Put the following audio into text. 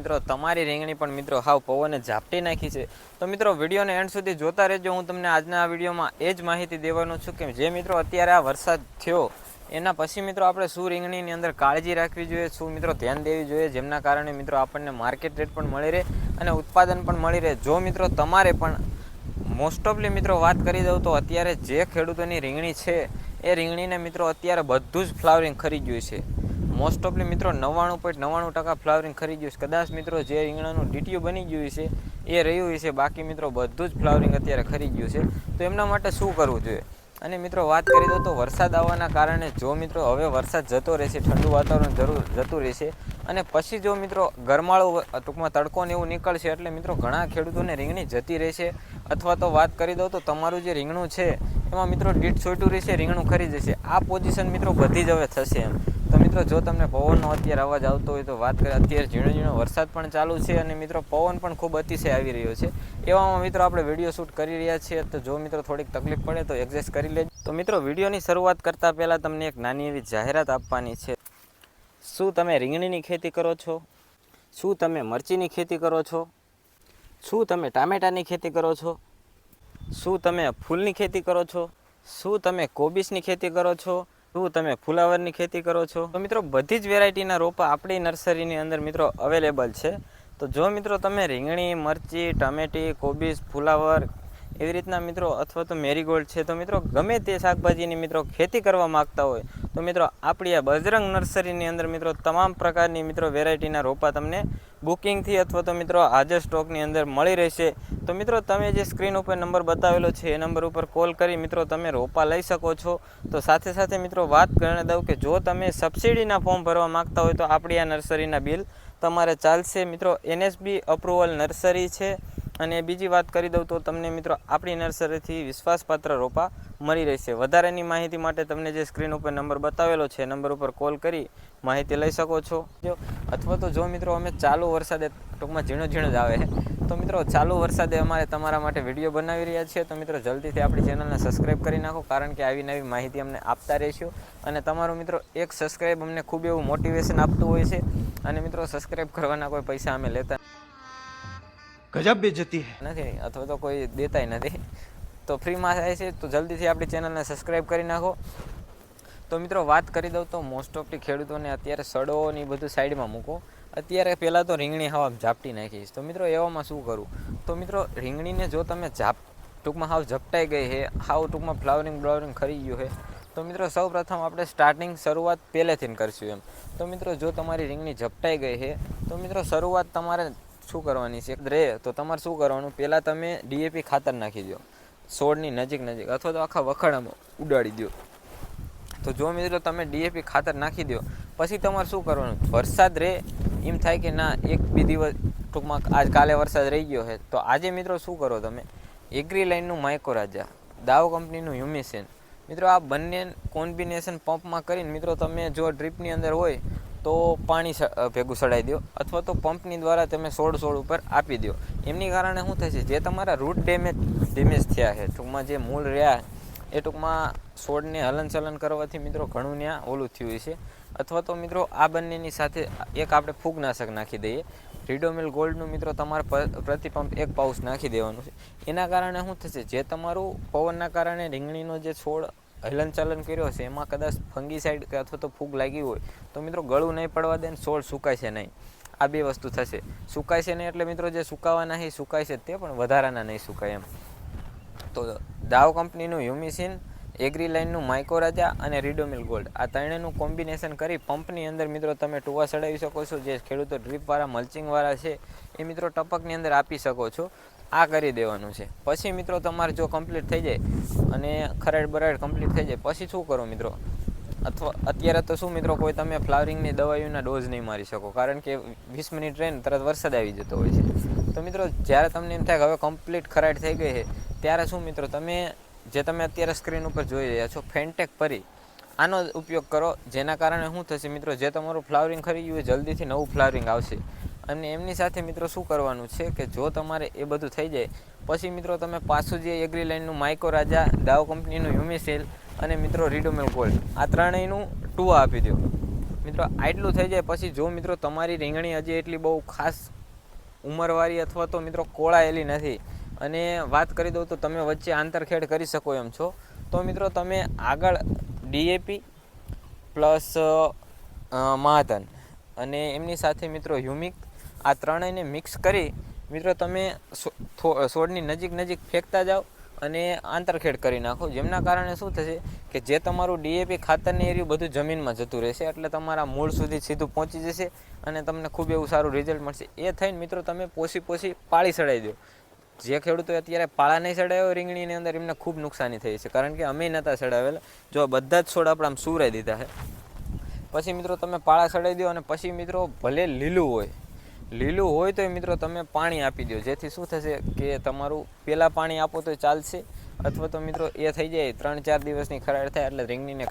મિત્રો, તમારી રીંગણી પણ મિત્રો હાવ પવને ઝાપટી નાખી છે. તો મિત્રો, વિડીયોને એન્ડ સુધી જોતા રહેજો. હું તમને આજના વિડીયોમાં એ જ માહિતી દેવાનો છું કે જે મિત્રો અત્યારે આ વરસાદ થયો, એના પછી મિત્રો આપણે શું રીંગણીની અંદર કાળજી રાખવી જોઈએ, શું મિત્રો ધ્યાન દેવી જોઈએ, જેમના કારણે મિત્રો આપણને માર્કેટ રેટ પણ મળી રહે અને ઉત્પાદન પણ મળી રહે. જો મિત્રો તમારે પણ મોસ્ટ ઓફલી મિત્રો વાત કરી દઉં તો અત્યારે જે ખેડૂતોની રીંગણી છે, એ રીંગણીને મિત્રો અત્યારે બધું જ ફ્લાવરિંગ ખરી ગયું છે. મોસ્ટ ઓફલી મિત્રો નવ્વાણું પોઈન્ટ નવ્વાણું ટકા ફ્લાવરિંગ ખરી ગયું છે. કદાચ મિત્રો જે રીંગણાનું ડીટીયું બની ગયું છે, એ રહ્યું છે. બાકી મિત્રો બધું જ ફ્લાવરિંગ અત્યારે ખરી ગયું છે. તો એમના માટે શું કરવું જોઈએ? અને મિત્રો વાત કરી દો તો વરસાદ આવવાના કારણે જો મિત્રો હવે વરસાદ જતો રહેશે, ઠંડુ વાતાવરણ જરૂર જતું રહેશે અને પછી જો મિત્રો ગરમાળો ટૂંકમાં તડકો ને એવું નીકળશે એટલે મિત્રો ઘણા ખેડૂતોને રીંગણી જતી રહેશે. અથવા તો વાત કરી દો તો તમારું જે રીંગણું છે, એમાં મિત્રો દીઠ છોટું રહેશે, રીંગણું ખરી જશે. આ પોઝિશન મિત્રો બધી જ હવે થશે એમ. તો મિત્રો, જો તમને પવનનો અત્યારે અવાજ આવતો હોય તો વાત કરીએ. અત્યારે ઝીણો ઝીણો વરસાદ પણ ચાલુ છે અને મિત્રો, પવન પણ ખૂબ અતિશય આવી રહ્યો છે. એવામાં મિત્રો, આપણે વીડિયો શૂટ કરી રહ્યા છીએ. તો જો મિત્રો, થોડીક તકલીફ પડે તો એડજસ્ટ કરી લેજો. તો મિત્રો, વિડીયોની શરૂઆત કરતાં પહેલાં તમને એક નાની એવી જાહેરાત આપવાની છે. શું તમે રીંગણીની ખેતી કરો છો? શું તમે મરચીની ખેતી કરો છો? શું તમે ટામેટાની ખેતી કરો છો? શું તમે ફૂલની ખેતી કરો છો? શું તમે કોબીસની ખેતી કરો છો? શું તમે ફુલાવરની ખેતી કરો છો? તો મિત્રો, બધી જ વેરાયટીના રોપા આપણી નર્સરીની અંદર મિત્રો અવેલેબલ છે. તો જો મિત્રો તમે રીંગણી, મરચી, ટમેટી કોબીસ ફુલાવર એવી રીતના મિત્રો અથવા તો મેરીગોલ્ડ છે, તો મિત્રો ગમે તે શાકભાજીની મિત્રો ખેતી કરવા માગતા હોય, તો મિત્રો આપણી આ બજરંગ નર્સરીની અંદર મિત્રો તમામ પ્રકારની મિત્રો વેરાયટીના રોપા તમને બુકિંગથી અથવા તો મિત્રો આજે સ્ટોકની અંદર મળી રહેશે. તો મિત્રો, તમે જે સ્ક્રીન ઉપર નંબર બતાવેલો છે, એ નંબર ઉપર કોલ કરી મિત્રો તમે રોપા લઈ શકો છો. તો સાથે સાથે મિત્રો વાત કરી દઉં કે જો તમે સબસિડીના ફોર્મ ભરવા માગતા હોય તો આપણી આ નર્સરીના બિલ તમારે ચાલશે. મિત્રો, એનએસબી અપ્રુવલ નર્સરી છે. અને બીજી વાત કરી દઉં તો તમને મિત્રો આપણી નર્સરીથી વિશ્વાસપાત્ર રોપા મળી રહેશે. વધારેની માહિતી માટે તમને જે સ્ક્રીન ઉપર નંબર બતાવેલો છે નંબર ઉપર કોલ કરી માહિતી લઈ શકો છો. જો અથવા તો જો મિત્રો અમે ચાલુ વરસાદે ટૂંકમાં ઝીણો ઝીણો જ આવે. તો મિત્રો ચાલુ વરસાદે અમારે તમારા માટે વીડિયો બનાવી રહ્યા છીએ. તો મિત્રો જલ્દીથી આપણી ચેનલને સબસ્ક્રાઈબ કરી નાખો કારણ કે આવી નવી માહિતી અમને આપતા રહીશું. અને તમારો મિત્રો એક સબસ્ક્રાઈબ અમને ખૂબ એવું મોટિવેશન આપતું હોય છે. અને મિત્રો સબસ્ક્રાઈબ કરવાના કોઈ પૈસા અમે લેતા ગજબ બે જતી નથી અથવા તો કોઈ દેતાય નથી. તો ફ્રીમાં થાય છે, તો જલ્દીથી આપણી ચેનલને સબસ્ક્રાઈબ કરી નાખો. તો મિત્રો, વાત કરી દઉં તો મોસ્ટ ઓફલી ખેડૂતોને અત્યારે સડો બધું સાઈડમાં મૂકો. અત્યારે પહેલાં તો રીંગણી હવા ઝાપટી નાખીશ તો મિત્રો, એવામાં શું કરું? તો મિત્રો, રીંગણીને જો તમે ઝાપ, ટૂંકમાં હાવ ઝપટાઈ ગઈ છે, હાવ ટૂંકમાં ફ્લાવરિંગ બ્લાવરિંગ ખરી ગયું છે, તો મિત્રો સૌ પ્રથમ આપણે સ્ટાર્ટિંગ શરૂઆત પહેલેથી કરશું એમ. તો મિત્રો, જો તમારી રીંગણી ઝપટાઈ ગઈ છે, તો મિત્રો, શરૂઆત તમારે શું કરવાની છે? રે, તો તમારે શું કરવાનું? પહેલાં તમે ડીએપી ખાતર નાખી દો છોડની નજીક નજીક અથવા તો આખા વખાડામાં ઉડાડી દો તો જો મિત્રો તમે ડીએપી ખાતર નાખી દો પછી તમારે શું કરવાનું? વરસાદ રહે એમ થાય કે ના, એક બે દિવસ ટૂંકમાં આજ કાલે વરસાદ રહી ગયો છે. તો આજે મિત્રો શું કરો તમે? એગ્રી લાઇનનું માઇકો રાજા દાવ કંપનીનું હ્યુમિસેન મિત્રો આ બંને કોમ્બિનેશન પંપમાં કરીને મિત્રો તમે જો ડ્રીપની અંદર હોય તો પાણી ભેગું સડાઈ દો અથવા તો પંપની દ્વારા તમે સોળ સોળ ઉપર આપી દો. એમની કારણે શું થશે? જે તમારા રૂટ ડેમેજ ડેમેજ થયા છે, ટૂંકમાં જે મૂળ રહ્યા, એ ટૂંકમાં છોડને હલનચલન કરવાથી મિત્રો ઘણું ત્યાં ઓલું થયું છે અથવા તો મિત્રો આ બંનેની સાથે એક આપણે ફૂગનાશક નાખી દઈએ. રીડોમિલ ગોલ્ડનું મિત્રો તમારે પ્રતિપંપ પ્રતિ પંપ એક પાઉચ નાખી દેવાનું છે. એના કારણે શું થશે? જે તમારું પવનના કારણે રીંગણીનો જે છોડ હલનચલન કર્યો છે એમાં કદાચ ફંગીસાઇડ કે અથવા તો ફૂગ લાગી હોય, તો મિત્રો ગળું નહીં પડવા દે ને છોડ સુકાય છે નહીં. આ બે વસ્તુ થશે. સુકાય છે નહીં એટલે મિત્રો જે સુકાવાના છે સુકાય છે તે, પણ વધારાના નહીં સુકાય એમ. તો દાવ કંપનીનું હ્યુમિસિન એગ્રી લાઇનનું માઇકોરાજા અને રીડોમિલ ગોલ્ડ. આ ત્રણેયનું કોમ્બિનેશન કરી પંપની અંદર મિત્રો તમે ટુવા ચડાવી શકો છો, જે ખેડૂતો ડ્રીપવાળા, મલ્ચિંગવાળા છે, એ મિત્રો ટપકની અંદર આપી શકો છો. આ કરી દેવાનું છે. પછી મિત્રો તમારે જો કમ્પ્લીટ થઈ જાય અને ખરાડ બરાડ કમ્પ્લીટ થઈ જાય, પછી શું કરો મિત્રો? અથવા અત્યારે તો શું મિત્રો કોઈ તમે ફ્લાવરિંગની દવાઈઓના ડોઝ નહીં મારી શકો, કારણ કે વીસ મિનિટ ટ્રેન તરત વરસાદ આવી જતો હોય છે. તો મિત્રો જ્યારે તમને એમ થાય કે હવે કમ્પ્લીટ ખરાડ થઈ ગઈ છે, ત્યારે શું મિત્રો તમે જે તમે અત્યારે સ્ક્રીન ઉપર જોઈ રહ્યા છો ફેન્ટેક પરી, આનો ઉપયોગ કરો, જેના કારણે શું થશે મિત્રો, જે તમારું ફ્લાવરિંગ ખરી ગયું જલ્દીથી નવું ફ્લાવરિંગ આવશે. અને એમની સાથે મિત્રો શું કરવાનું છે કે જો તમારે એ બધું થઈ જાય, પછી મિત્રો તમે પાછું જે એગ્રી લાઇનનું માઇકો રાજા, દાવ કંપનીનું હ્યુમિસેલ અને મિત્રો રીડોમેલ ગોલ્ડ આ ત્રણેયનું ટુવા આપી દો. મિત્રો આટલું થઈ જાય, પછી જો મિત્રો તમારી રીંગણી હજી એટલી બહુ ખાસ ઉંમરવાળી અથવા તો મિત્રો કોળાયેલી નથી અને વાત કરી દઉં તો તમે વચ્ચે આંતરખેડ કરી શકો એમ છો, તો મિત્રો તમે આગળ ડીએપી પ્લસ મહાતન અને એમની સાથે મિત્રો હ્યુમિક આ ત્રણેયને મિક્સ કરી, મિત્રો તમે છોડની નજીક નજીક ફેંકતા જાઓ અને આંતરખેડ કરી નાખો. જેમના કારણે શું થશે કે જે તમારું ડીએપી ખાતરની એરિયું બધું જમીનમાં જતું રહેશે, એટલે તમારા મૂળ સુધી સીધું પહોંચી જશે અને તમને ખૂબ એવું સારું રિઝલ્ટ મળશે. એ થઈને મિત્રો તમે પોસી પોસી પાળી સડાઈ દો. જે ખેડૂતો અત્યારે પાળા નહીં સડાવ્યો રીંગણીની અંદર એમને ખૂબ નુકસાની થઈ છે. કારણ કે અમે નહોતા સડાવેલા. જો બધા જ છોડ આપણે આમ સુરાઈ દીધા છે. પછી મિત્રો તમે પાળા સડાઈ દો અને પછી મિત્રો ભલે લીલું હોય લીલું હોય તો મિત્રો તમે પાણી આપી દો જેથી શું થશે કે તમારું પહેલાં પાણી આપો તો ચાલશે. અથવા તો મિત્રો એ થઈ જાય, ત્રણ ચાર દિવસની ખરાડ થાય એટલે રીંગણીને